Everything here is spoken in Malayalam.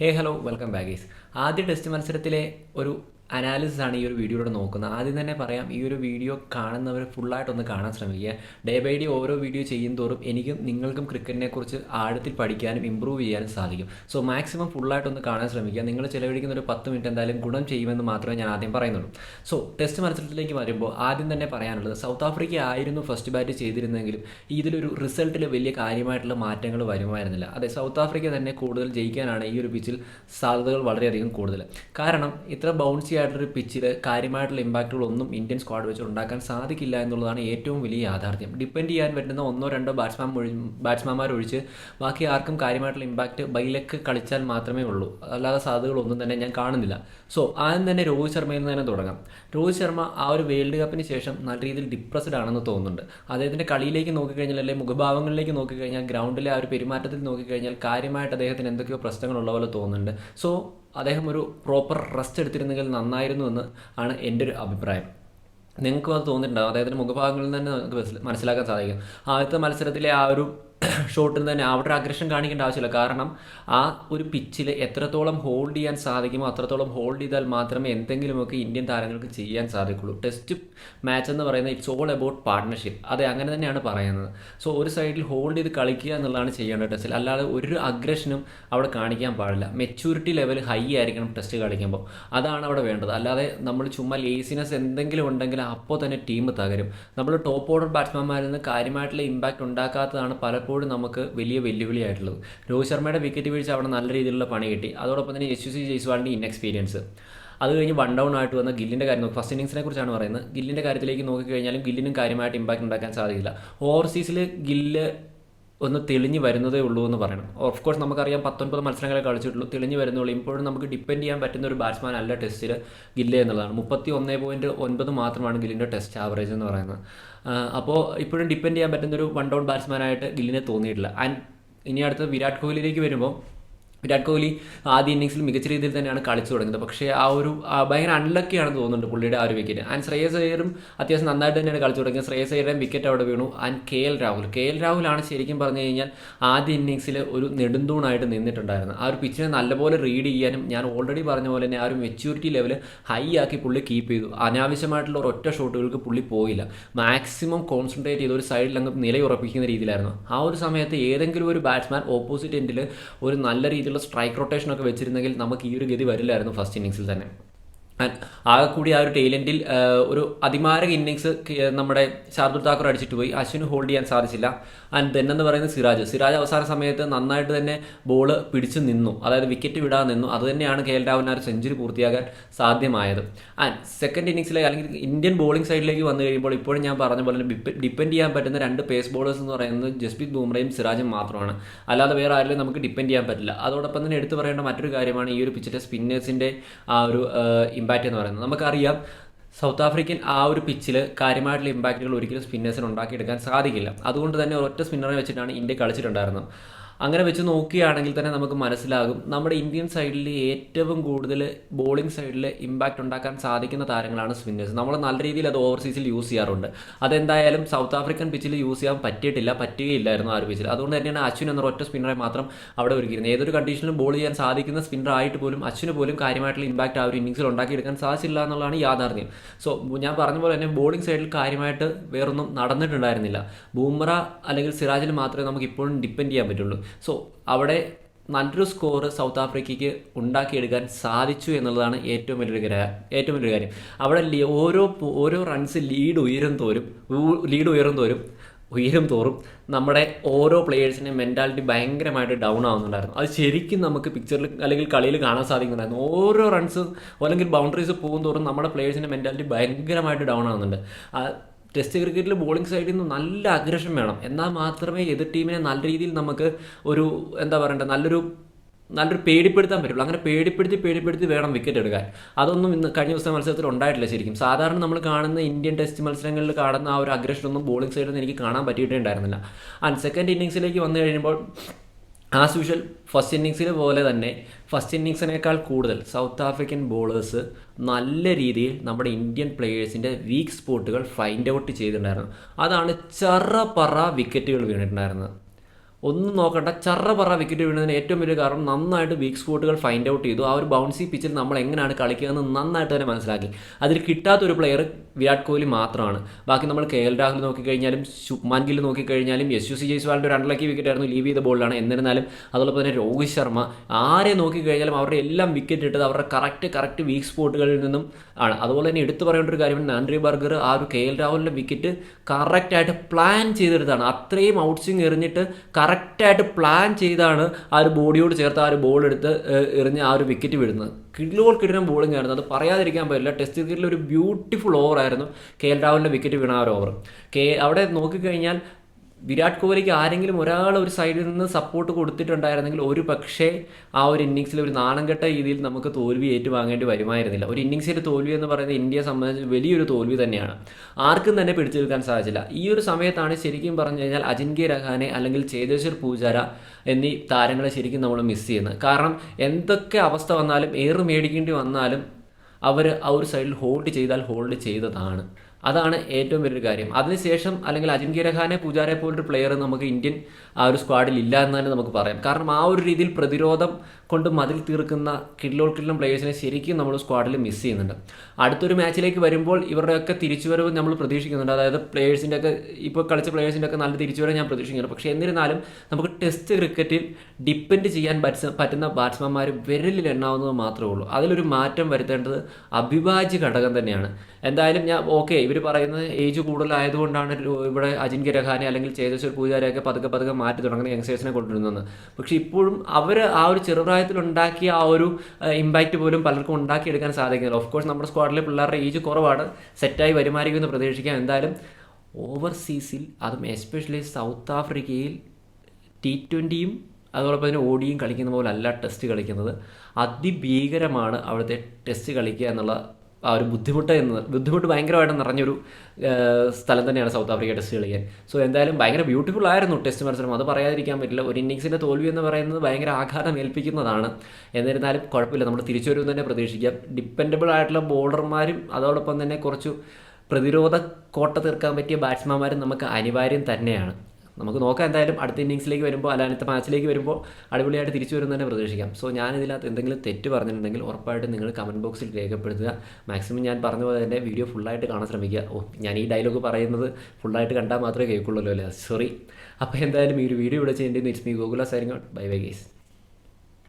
ഹേ ഹലോ വെൽക്കം ബാഗീസ് ആദ്യ ടെസ്റ്റ് മത്സരത്തിലെ ഒരു അനാലിസിസ് ആണ് ഈ ഒരു വീഡിയോയിലൂടെ നോക്കുന്നത്. ആദ്യം തന്നെ പറയാം ഈ ഒരു വീഡിയോ കാണുന്നവർ ഫുള്ളായിട്ടൊന്ന് കാണാൻ ശ്രമിക്കുക. ഡേ ബൈ ഡേ ഓരോ വീഡിയോ ചെയ്യും തോറും എനിക്കും നിങ്ങൾക്കും ക്രിക്കറ്റിനെ കുറിച്ച് ആഴത്തിൽ പഠിക്കാനും ഇമ്പ്രൂവ് ചെയ്യാനും സാധിക്കും. സോ മാക്സിമം ഫുള്ളായിട്ടൊന്ന് കാണാൻ ശ്രമിക്കുക. നിങ്ങൾ ചിലവഴിക്കുന്ന ഒരു പത്ത് മിനിറ്റ് എന്തായാലും ഗുണം ചെയ്യുമെന്ന് മാത്രമേ ഞാൻ ആദ്യം പറയുന്നുള്ളൂ. സോ ടെസ്റ്റ് മത്സരത്തിലേക്ക് വരുമ്പോൾ ആദ്യം തന്നെ പറയാനുള്ളത് സൗത്ത് ആഫ്രിക്ക ആയിരുന്നു ഫസ്റ്റ് ബാറ്റ് ചെയ്തിരുന്നെങ്കിലും ഇതിലൊരു റിസൾട്ടിൽ വലിയ കാര്യമായിട്ടുള്ള മാറ്റങ്ങൾ വരുമായിരുന്നില്ല. അതെ സൗത്ത് ആഫ്രിക്ക തന്നെ കൂടുതൽ ജയിക്കാനാണ് ഈ ഒരു പിച്ചിൽ സാധ്യതകൾ വളരെയധികം കൂടുതൽ കാരണം ഇത്ര ബൗൺസി ആയിട്ടൊരു പിച്ചിൽ കാര്യമായിട്ടുള്ള ഇമ്പാക്റ്റുകളൊന്നും ഇന്ത്യൻ സ്ക്വാഡ് വെച്ച് ഉണ്ടാക്കാൻ സാധിക്കില്ല എന്നുള്ളതാണ് ഏറ്റവും വലിയ യാഥാർത്ഥ്യം. ഡിപ്പെൻഡ് ചെയ്യാൻ പറ്റുന്ന ഒന്നോ രണ്ടോ ബാറ്റ്സ്മാൻ ബാറ്റ്സ്മാൻമാർ ഒഴിച്ച് ബാക്കി ആർക്കും കാര്യമായിട്ടുള്ള ഇമ്പാക്റ്റ് ബൈലക്ക് കളിച്ചാൽ മാത്രമേ ഉള്ളൂ. അല്ലാതെ സാധ്യതകളൊന്നും തന്നെ ഞാൻ കാണുന്നില്ല. സോ ആദ്യം തന്നെ രോഹിത് ശർമ്മയിൽ നിന്ന് തന്നെ തുടങ്ങാം. രോഹിത് ശർമ്മ ആ ഒരു വേൾഡ് കപ്പിന് ശേഷം നല്ല രീതിയിൽ ഡിപ്രസ്ഡ് ആണെന്ന് തോന്നുന്നുണ്ട്. അദ്ദേഹത്തിന്റെ കളിയിലേക്ക് നോക്കിക്കഴിഞ്ഞാൽ അല്ലെങ്കിൽ മുഖഭാവങ്ങളിലേക്ക് നോക്കിക്കഴിഞ്ഞാൽ ഗ്രൗണ്ടിലെ ആ ഒരു പെരുമാറ്റത്തിൽ നോക്കിക്കഴിഞ്ഞാൽ കാര്യമായിട്ട് അദ്ദേഹത്തിന് എന്തൊക്കെയോ പ്രശ്നങ്ങളുള്ള പോലെ തോന്നുന്നുണ്ട്. സോ അദ്ദേഹം ഒരു പ്രോപ്പർ റെസ്റ്റ് എടുത്തിരുന്നെങ്കിൽ നന്നായിരുന്നു എന്ന് ആണ് എന്റെ ഒരു അഭിപ്രായം. നിങ്ങൾക്കും അത് തോന്നിയിട്ടുണ്ടാകും അദ്ദേഹത്തിന്റെ മുഖഭാഗങ്ങളിൽ നിന്ന് തന്നെ നമുക്ക് മനസ്സിലാക്കാൻ സാധിക്കും. ആദ്യത്തെ മത്സരത്തിലെ ആ ഒരു ഷോട്ടിൽ തന്നെ അവിടെ അഗ്രഷൻ കാണിക്കേണ്ട ആവശ്യമില്ല. കാരണം ആ ഒരു പിച്ചിൽ എത്രത്തോളം ഹോൾഡ് ചെയ്യാൻ സാധിക്കുമോ അത്രത്തോളം ഹോൾഡ് ചെയ്താൽ മാത്രമേ എന്തെങ്കിലുമൊക്കെ ഇന്ത്യൻ താരങ്ങൾക്ക് ചെയ്യാൻ സാധിക്കുള്ളൂ. ടെസ്റ്റ് മാച്ച് എന്ന് പറയുന്നത് ഇറ്റ്സ് ഓൾ അബൌട്ട് പാർട്ട്ണർഷിപ്പ് അതെ അങ്ങനെ തന്നെയാണ് പറയുന്നത്. സോ ഒരു സൈഡിൽ ഹോൾഡ് ചെയ്ത് കളിക്കുക എന്നുള്ളതാണ് ചെയ്യേണ്ടത് ടെസ്റ്റിൽ അല്ലാതെ ഒരു അഗ്രഷനും അവിടെ കാണിക്കാൻ പാടില്ല. മെച്യൂരിറ്റി ലെവൽ ഹൈ ആയിരിക്കണം ടെസ്റ്റ് കളിക്കുമ്പോൾ. അതാണ് അവിടെ വേണ്ടത്. അല്ലാതെ നമ്മൾ ചുമ്മാ ലേസിനെസ് എന്തെങ്കിലും ഉണ്ടെങ്കിൽ അപ്പോൾ തന്നെ ടീം തകരും. നമ്മൾ ടോപ്പ് ഓർഡർ ബാറ്റ്സ്മാൻമാരിൽ നിന്ന് കാര്യമായിട്ടുള്ള ഇമ്പാക്റ്റ് ഉണ്ടാക്കാത്തതാണ് പലപ്പോഴും നമുക്ക് വലിയ വെല്ലുവിളിയായിട്ടുള്ളത്. രോഹിത് ശർമ്മയുടെ വിക്കറ്റ് വീഴ്ച അവിടെ നല്ല രീതിയിലുള്ള പണി കിട്ടി. അതോടൊപ്പം തന്നെ യശു സി ജയ്സ്വാളിന്റെ ഇൻഎക്സ്പീരിയൻസ് അത് കഴിഞ്ഞ് വൺ ഡൗൺ ആയിട്ട് വന്ന ഗില്ലിന്റെ കാര്യം നോക്കി. ഫസ്റ്റ് ഇന്നിങ്സിനെ കുറിച്ചാണ് പറയുന്നത്. ഗില്ലിന്റെ കാര്യത്തിലേക്ക് നോക്കിക്കഴിഞ്ഞാലും ഗില്ലിനും കാര്യമായിട്ട് ഇമ്പാക്റ്റ് ഉണ്ടാക്കാൻ സാധിക്കില്ല. ഓവർസീസിൽ ഗില്ല് ഒന്ന് തെളിഞ്ഞു വരുന്നതേ ഉള്ളൂ എന്ന് പറയണം. ഓഫ് കോഴ്സ് നമുക്കറിയാം പത്തൊൻപത് മത്സരങ്ങളെ കളിച്ചിട്ടുള്ളൂ. തെളിഞ്ഞു വരുന്നുള്ളൂ ഇപ്പോഴും നമുക്ക് ഡിപ്പെൻഡ് ചെയ്യാൻ പറ്റുന്ന ഒരു ബാറ്റ്സ്മാൻ അല്ല ടെസ്റ്റിൽ ഗില്ല എന്നുള്ളതാണ്. മുപ്പത്തി ഒന്നേ പോയിന്റ് ഒൻപത് മാത്രമാണ് ഗില്ലിന്റെ ടെസ്റ്റ് ആവറേജ് എന്ന് പറയുന്നത്. അപ്പോൾ ഇപ്പോഴും ഡിപ്പെൻഡ് ചെയ്യാൻ പറ്റുന്ന ഒരു വൺ ഡൗൺ ബാറ്റ്സ്മാനായിട്ട് ഗില്ലിനെ തോന്നിയിട്ടില്ല. ആൻഡ് ഇനി അടുത്ത വിരാട് കോഹ്ലിയിലേക്ക് വരുമ്പോൾ വിരാട് കോഹ്ലി ആദ്യ ഇന്നിങ്സിൽ മികച്ച രീതിയിൽ തന്നെയാണ് കളിച്ചു തുടങ്ങുന്നത് പക്ഷേ ആ ഒരു ഭയങ്കര അൺലക്കി ആണെന്ന് തോന്നുന്നുണ്ട് പുള്ളിയുടെ ആ ഒരു വിക്കറ്റ് ആൻഡ് ശ്രേയസ് അയ്യറും അത്യാവശ്യം നന്നായിട്ട് തന്നെയാണ് കളിച്ചു തുടങ്ങിയത്. ശ്രേയസ് അയ്യറുടെയും വിക്കറ്റ് അവിടെ വീണു. And K L Rahul. K L രാഹുലാണ് ശരിക്കും പറഞ്ഞു കഴിഞ്ഞാൽ ആദ്യ ഇന്നിങ്സിൽ ഒരു നെടുന്തൂണായിട്ട് നിന്നിട്ടുണ്ടായിരുന്നു ആ ഒരു പിച്ചിനെ നല്ലപോലെ റീഡ് ചെയ്യാനും ഞാൻ ഓൾറെഡി പറഞ്ഞ പോലെ തന്നെ ആ ഒരു മെച്യൂരിറ്റി ലെവൽ ഹൈ ആക്കി പുള്ളി കീപ്പ് ചെയ്തു. അനാവശ്യമായിട്ടുള്ള ഒരൊറ്റ ഷോട്ടുകൾക്ക് പുള്ളി പോയില്ല. മാക്സിമം കോൺസെൻട്രേറ്റ് ചെയ്ത് ഒരു സൈഡിൽ അങ്ങ് നിലയുറപ്പിക്കുന്ന രീതിയിലായിരുന്നു. ആ ഒരു സമയത്ത് ഏതെങ്കിലും ഒരു ബാറ്റ്സ്മാൻ ഓപ്പോസിറ്റ് എൻഡിൽ ഒരു നല്ല രീതിയിലുള്ള സ്ട്രൈക്ക് റൊട്ടേഷൻ ഒക്കെ വെച്ചിരുന്നെങ്കിൽ നമുക്ക് ഈ ഒരു ഗതി വരില്ലായിരുന്നു ഫസ്റ്റ് ഇന്നിങ്സിൽ തന്നെ. ആകെ കൂടി ആ ഒരു ടൈലൻഡിൽ ഒരു അതിമാരക ഇന്നിങ്സ് നമ്മുടെ ശാർദുൽ താക്കൂർ അടിച്ചിട്ട് പോയി. അശ്വിന് ഹോൾഡ് ചെയ്യാൻ സാധിച്ചില്ല. ആൻഡ് ദെൻ എന്ന് പറയുന്നത് സിറാജ് സിറാജ് അവസാന സമയത്ത് നന്നായിട്ട് തന്നെ ബോൾ പിടിച്ചു നിന്നു. അതായത് വിക്കറ്റ് വിടാൻ നിന്നു. അത് തന്നെയാണ് കെ എൽ രാഹുലിന് ഒരു സെഞ്ചുറി പൂർത്തിയാകാൻ സാധ്യമായത്. ആൻഡ് സെക്കൻഡ് ഇന്നിങ്സിലേക്ക് അല്ലെങ്കിൽ ഇന്ത്യൻ ബോളിംഗ് സൈഡിലേക്ക് വന്നു കഴിയുമ്പോൾ ഇപ്പോഴും ഞാൻ പറഞ്ഞ പോലെ ഡിപ്പെൻഡ് ചെയ്യാൻ പറ്റുന്ന രണ്ട് പേസ് ബോളേഴ്സ് എന്ന് പറയുന്നത് ജസ്പ്രീത് ബുംറയും സിറാജും മാത്രമാണ്. അല്ലാതെ വേറെ ആരെങ്കിലും നമുക്ക് ഡിപ്പെൻഡ് ചെയ്യാൻ പറ്റില്ല. അതോടൊപ്പം തന്നെ എടുത്തു പറയേണ്ട മറ്റൊരു കാര്യമാണ് ഈ ഒരു പിച്ചിലെ സ്പിന്നേഴ്സിന്റെ ആ ഒരു ഇമ്പാക്റ്റ് എന്ന് പറയുന്നത്. നമുക്കറിയാം സൗത്ത് ആഫ്രിക്കൻ ആ ഒരു പിച്ചിൽ കാര്യമായിട്ടുള്ള ഇമ്പാക്റ്റുകൾ ഒരിക്കലും സ്പിന്നേഴ്സിന് ഉണ്ടാക്കിയെടുക്കാൻ സാധിക്കില്ല. അതുകൊണ്ട് തന്നെ ഒറ്റ സ്പിന്നറെ വെച്ചിട്ടാണ് ഇന്ത്യ കളിച്ചിട്ടുണ്ടായിരുന്നത്. അങ്ങനെ വെച്ച് നോക്കുകയാണെങ്കിൽ തന്നെ നമുക്ക് മനസ്സിലാകും നമ്മുടെ ഇന്ത്യൻ സൈഡിൽ ഏറ്റവും കൂടുതൽ ബോളിംഗ് സൈഡിൽ ഇമ്പാക്റ്റ് ഉണ്ടാക്കാൻ സാധിക്കുന്ന താരങ്ങളാണ് സ്പിന്നേഴ്സ് നമ്മൾ നല്ല രീതിയിൽ അത് ഓവർസീസിൽ യൂസ് ചെയ്യാറുണ്ട്. അതെന്തായാലും സൗത്ത് ആഫ്രിക്കൻ പിച്ചിൽ യൂസ് ചെയ്യാൻ പറ്റിയിട്ടില്ല പറ്റുകയില്ലായിരുന്നു ആ പിച്ചിൽ അതുകൊണ്ട് തന്നെയാണ് അശ്വിൻ എന്ന ഒറ്റ സ്പിന്നറെ മാത്രം അവിടെ ഒരുക്കിയിരുന്നത്. ഏതൊരു കണ്ടീഷനിലും ബോൾ ചെയ്യാൻ സാധിക്കുന്ന സ്പിന്നർ ആയിട്ട് പോലും അശ്വിന് പോലും കാര്യമായിട്ടുള്ള ഇമ്പാക്റ്റ് ആ ഒരു ഇന്നിങ്സിൽ ഉണ്ടാക്കിയെടുക്കാൻ സാധിച്ചില്ല എന്നുള്ളതാണ് യാഥാർത്ഥ്യം. സോ ഞാൻ പറഞ്ഞ പോലെ തന്നെ ബോളിംഗ് സൈഡിൽ കാര്യമായിട്ട് വേറൊന്നും നടന്നിട്ടുണ്ടായിരുന്നില്ല. ബൂമറ അല്ലെങ്കിൽ സിറാജിൽ മാത്രമേ നമുക്ക് ഇപ്പോഴും ഡിപ്പെൻഡ് ചെയ്യാൻ പറ്റുള്ളൂ. സോ അവിടെ നല്ലൊരു സ്കോർ സൗത്ത് ആഫ്രിക്കയ്ക്ക് ഉണ്ടാക്കിയെടുക്കാൻ സാധിച്ചു എന്നുള്ളതാണ് ഏറ്റവും വലിയൊരു ഏറ്റവും വലിയൊരു കാര്യം. അവിടെ ഓരോ ഓരോ റൺസ് ലീഡ് ഉയരും തോരും ലീഡ് ഉയരും തോരും ഉയരും തോറും നമ്മുടെ ഓരോ പ്ലെയേഴ്സിന്റെ മെന്റാലിറ്റി ഭയങ്കരമായിട്ട് ഡൗൺ ആവുന്നുണ്ടായിരുന്നു. അത് ശരിക്കും നമുക്ക് പിക്ചറിൽ അല്ലെങ്കിൽ കളിയിൽ കാണാൻ സാധിക്കുന്നുണ്ടായിരുന്നു. ഓരോ റൺസ് അല്ലെങ്കിൽ ബൗണ്ടറീസ് പോകും തോറും നമ്മുടെ പ്ലെയേഴ്സിന്റെ മെന്റാലിറ്റി ഭയങ്കരമായിട്ട് ഡൗൺ ആവുന്നുണ്ട്. ടെസ്റ്റ് ക്രിക്കറ്റിൽ ബോളിംഗ് സൈഡിൽ നിന്ന് നല്ല അഗ്രഷൻ വേണം. എന്നാൽ മാത്രമേ എതിർ ടീമിനെ നല്ല രീതിയിൽ നമുക്ക് ഒരു എന്താ പറയണ്ടത് നല്ലൊരു നല്ലൊരു പേടിപ്പെടുത്താൻ പറ്റുള്ളൂ. അങ്ങനെ പേടിപ്പെടുത്തി പേടിപ്പെടുത്തി വേണം വിക്കറ്റ് എടുക്കാൻ. അതൊന്നും ഇന്ന് കഴിഞ്ഞ ദിവസത്തെ മത്സരത്തിൽ ഉണ്ടായിട്ടില്ല ശരിക്കും. സാധാരണ നമ്മൾ കാണുന്ന ഇന്ത്യൻ ടെസ്റ്റ് മത്സരങ്ങളിൽ കാണുന്ന ആ ഒരു അഗ്രഷനൊന്നും ബോളിംഗ് സൈഡിൽ നിന്ന് എനിക്ക് കാണാൻ പറ്റിയിട്ടുണ്ടായിരുന്നില്ല. ആൻഡ് സെക്കൻഡ് ഇന്നിങ്സിലേക്ക് വന്നു കഴിയുമ്പോൾ ആസ് യൂഷ്വൽ ഫസ്റ്റ് ഇന്നിങ്സിൽ പോലെ തന്നെ ഫസ്റ്റ് ഇന്നിങ്സിനേക്കാൾ കൂടുതൽ സൗത്ത് ആഫ്രിക്കൻ ബോളേഴ്സ് നല്ല രീതിയിൽ നമ്മുടെ ഇന്ത്യൻ പ്ലേയേഴ്സിന്റെ വീക്ക് സ്പോട്ടുകൾ ഫൈൻഡ് ഔട്ട് ചെയ്തിട്ടുണ്ടായിരുന്നു. അതാണ് ചെറ പറ വിക്കറ്റുകൾ വീണിട്ടുണ്ടായിരുന്നത്. ഒന്നും നോക്കണ്ട. ചറ പറ വിക്കറ്റ് വീണതിന് ഏറ്റവും വലിയ കാരണം നന്നായിട്ട് വീക്ക് സ്പോട്ടുകൾ ഫൈൻഡ് ഔട്ട് ചെയ്തു. ആ ഒരു ബൗൺസി പിച്ചിൽ നമ്മൾ എങ്ങനെയാണ് കളിക്കുകയെന്ന് നന്നായിട്ട് തന്നെ മനസ്സിലാക്കി. അതിൽ കിട്ടാത്തൊരു പ്ലെയർ വിരാട് കോഹ്ലി മാത്രമാണ്. ബാക്കി നമ്മൾ കെ എൽ രാഹുൽ നോക്കിക്കഴിഞ്ഞാലും ശുഭ്മാൻ ഗിൽ നോക്കിക്കഴിഞ്ഞാലും യെസ് യു സി ജയ്സ്വാളിന്റെ ഒരു അണ്ടർലക്കി വിക്കറ്റ് ആയിരുന്നു ലീവ് ചെയ്ത ബോളിലാണ് എന്നിരുന്നാലും അതോടൊപ്പം തന്നെ രോഹിത് ശർമ്മ ആരെ നോക്കിക്കഴിഞ്ഞാലും അവരുടെ എല്ലാം വിക്കറ്റ് ഇട്ടത് അവരുടെ കറക്റ്റ് കറക്റ്റ് വീക്ക് സ്പോട്ടുകളിൽ നിന്നും ആണ്. അതുപോലെ തന്നെ എടുത്തു പറയേണ്ട ഒരു കാര്യമാണ് നാൻഡ്രി ബർഗർ ആ ഒരു കെ എൽ രാഹുലിന്റെ വിക്കറ്റ് കറക്റ്റായിട്ട് പ്ലാൻ ചെയ്തെടുത്താണ്. അത്രയും ഔട്ട്സിങ് എറിഞ്ഞിട്ട് എറിഞ്ഞിട്ട് കറക്റ്റായിട്ട് പ്ലാൻ ചെയ്താണ് ആ ഒരു ബോഡിയോട് ചേർത്ത് ആ ഒരു ബോൾ എടുത്ത് എറിഞ്ഞ് ആ ഒരു വിക്കറ്റ് വിടുന്നത്. കിഡ്ലോൾ കിടിലം ബോളിംഗ് ആയിരുന്നു. അത് പറയാതിരിക്കാൻ പറ്റില്ല. ടെസ്റ്റ് ക്രിക്കറ്റിൽ ഒരു ബ്യൂട്ടിഫുൾ ഓവറായിരുന്നു കെ എൽ രാഹുലിന്റെ വിക്കറ്റ് വീണ ആ ഒരു ഓവർ കെ അവിടെ നോക്കിക്കഴിഞ്ഞാൽ വിരാട് കോഹ്ലിക്ക് ആരെങ്കിലും ഒരാൾ ഒരു സൈഡിൽ നിന്ന് സപ്പോർട്ട് കൊടുത്തിട്ടുണ്ടായിരുന്നെങ്കിൽ ഒരു പക്ഷേ ആ ഒരു ഇന്നിങ്സിൽ ഒരു നാണംകെട്ട രീതിയിൽ നമുക്ക് തോൽവി ഏറ്റുവാങ്ങേണ്ടി വരുമായിരുന്നില്ല. ഒരു ഇന്നിങ്സിന്റെ തോൽവി എന്ന് പറയുന്നത് ഇന്ത്യയെ സംബന്ധിച്ച് വലിയൊരു തോൽവി തന്നെയാണ്. ആർക്കും തന്നെ പിടിച്ചെടുക്കാൻ സാധിച്ചില്ല. ഈ ഒരു സമയത്താണ് ശരിക്കും പറഞ്ഞു കഴിഞ്ഞാൽ അജിൻക്യ രഹാനെ അല്ലെങ്കിൽ ചേതേശ്വർ പൂജാര എന്നീ താരങ്ങളെ ശരിക്കും നമ്മൾ മിസ് ചെയ്യുന്നത്. കാരണം എന്തൊക്കെ അവസ്ഥ വന്നാലും ഏറ് മേടിക്കേണ്ടി വന്നാലും അവർ ആ ഒരു സൈഡിൽ ഹോൾഡ് ചെയ്താൽ ഹോൾഡ് ചെയ്തതാണ്. അതാണ് ഏറ്റവും വലിയൊരു കാര്യം. അതിനുശേഷം അല്ലെങ്കിൽ അജിൻക്യ രഹാനെ പൂജാരെ പോലൊരു പ്ലെയർ നമുക്ക് ഇന്ത്യൻ ആ ഒരു സ്ക്വാഡിൽ ഇല്ല എന്ന് തന്നെ നമുക്ക് പറയാം. കാരണം ആ ഒരു രീതിയിൽ പ്രതിരോധം കൊണ്ട് മതിൽ തീർക്കുന്ന കിഡ്ലോൾ കിഡ്ലം പ്ലേയേഴ്സിനെ ശരിക്കും നമ്മൾ സ്ക്വാഡിൽ മിസ് ചെയ്യുന്നുണ്ട്. അടുത്തൊരു മാച്ചിലേക്ക് വരുമ്പോൾ ഇവരുടെയൊക്കെ തിരിച്ചുവരവ് നമ്മൾ പ്രതീക്ഷിക്കുന്നുണ്ട്. അതായത് പ്ലേയേഴ്സിന്റെ ഒക്കെ ഇപ്പോൾ കളിച്ച പ്ലേയേഴ്സിന്റെ ഒക്കെ നല്ല തിരിച്ചുവരവ് ഞാൻ പ്രതീക്ഷിക്കുന്നുണ്ട്. പക്ഷേ എന്നിരുന്നാലും നമുക്ക് ടെസ്റ്റ് ക്രിക്കറ്റിൽ ഡിപ്പെൻഡ് ചെയ്യാൻ പറ്റ- പറ്റുന്ന ബാറ്റ്സ്മാൻമാർ വിരലിൽ എണ്ണാവുന്നത് മാത്രമേ ഉള്ളൂ. അതിലൊരു മാറ്റം വരുത്തേണ്ടത് അഭിവാജ്യ ഘടകം തന്നെയാണ്. എന്തായാലും ഞാൻ ഓക്കെ ഇവർ പറയുന്നത് ഏജ് കൂടുതലായതുകൊണ്ടാണ് ഇവിടെ അജിൻക്യ രഹാനെ അല്ലെങ്കിൽ ചേതേശ്വർ പൂജാരെയൊക്കെ പതുക്കെ പതുക്കെ മാറ്റി തുടങ്ങുന്ന യങ്സ്റ്റേഴ്സിനെ കൊണ്ടുവരുന്നത് പക്ഷേ ഇപ്പോഴും അവർ ആ ഒരു ചെറുപ്രായത്തിൽ ഉണ്ടാക്കിയ ആ ഒരു ഇമ്പാക്റ്റ് പോലും പലർക്കും ഉണ്ടാക്കിയെടുക്കാൻ സാധിക്കുന്നില്ല. ഓഫ് കോഴ്സ് നമ്മുടെ സ്ക്വാഡിലെ പിള്ളേരുടെ ഏജ് കുറവാണ്. സെറ്റായി വരുമായിരിക്കുമെന്ന് പ്രതീക്ഷിക്കാം. എന്തായാലും ഓവർസീസിൽ അതും എസ്പെഷ്യലി സൗത്ത് ആഫ്രിക്കയിൽ ടി ട്വന്റിയും അതോടൊപ്പം തന്നെ ഓടിയും കളിക്കുന്ന പോലെ അല്ല ടെസ്റ്റ് കളിക്കുന്നത്. അതിഭീകരമാണ് അവിടുത്തെ ടെസ്റ്റ് കളിക്കുക എന്നുള്ള ആ ഒരു ബുദ്ധിമുട്ട് എന്ന് ബുദ്ധിമുട്ട് ഭയങ്കരമായിട്ട് നിറഞ്ഞൊരു സ്ഥലം തന്നെയാണ് സൗത്ത് ആഫ്രിക്ക ടെസ്റ്റ് കളിക്കാൻ. സോ എന്തായാലും ഭയങ്കര ബ്യൂട്ടിഫുൾ ആയിരുന്നു ടെസ്റ്റ് മത്സരം. അത് പറയാതിരിക്കാൻ പറ്റില്ല. ഒരു ഇന്നിങ്സിന്റെ തോൽവി എന്ന് പറയുന്നത് ഭയങ്കര ആഘാതം ഏൽപ്പിക്കുന്നതാണ്. എന്നിരുന്നാലും കുഴപ്പമില്ല. നമ്മൾ തിരിച്ചു വരുമെന്ന് തന്നെ പ്രതീക്ഷിക്കാം. ഡിപ്പെൻഡബിൾ ആയിട്ടുള്ള ബോളർമാരും അതോടൊപ്പം തന്നെ കുറച്ച് പ്രതിരോധ കോട്ട തീർക്കാൻ പറ്റിയ ബാറ്റ്സ്മാൻമാരും നമുക്ക് അനിവാര്യം തന്നെയാണ്. നമുക്ക് നോക്കാം എന്തായാലും അടുത്ത ഇന്നിങ്സിലേക്ക് വരുമ്പോൾ അല്ല അടുത്ത മാച്ചിലേക്ക് വരുമ്പോൾ അടിപൊളിയായിട്ട് തിരിച്ചു വരും തന്നെ പ്രതീക്ഷിക്കാം. സോ ഞാൻ ഇതിനകത്ത് എന്തെങ്കിലും തെറ്റ് പറഞ്ഞിട്ടുണ്ടെങ്കിൽ ഉറപ്പായിട്ടും നിങ്ങൾ കമന്റ് ബോക്സിൽ രേഖപ്പെടുത്തുക. മാക്സിമം ഞാൻ പറഞ്ഞ പോലെ തന്നെ വീഡിയോ ഫുള്ളായിട്ട് കാണാൻ ശ്രമിക്കുക. ഓ ഞാൻ ഈ ഡയലോഗ് പറയുന്നത് ഫുള്ളായിട്ട് കണ്ടാൽ മാത്രമേ കേൾക്കുള്ളൂ അല്ലേ? സോറി അപ്പോൾ എന്തായാലും ഈ ഒരു വീഡിയോ ഇവിടെ ചെയ്യേണ്ടി it's me Gokula signing bye bye guys